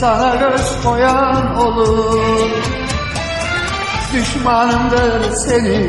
Sana göz koyan olur. Düşmanımdır seni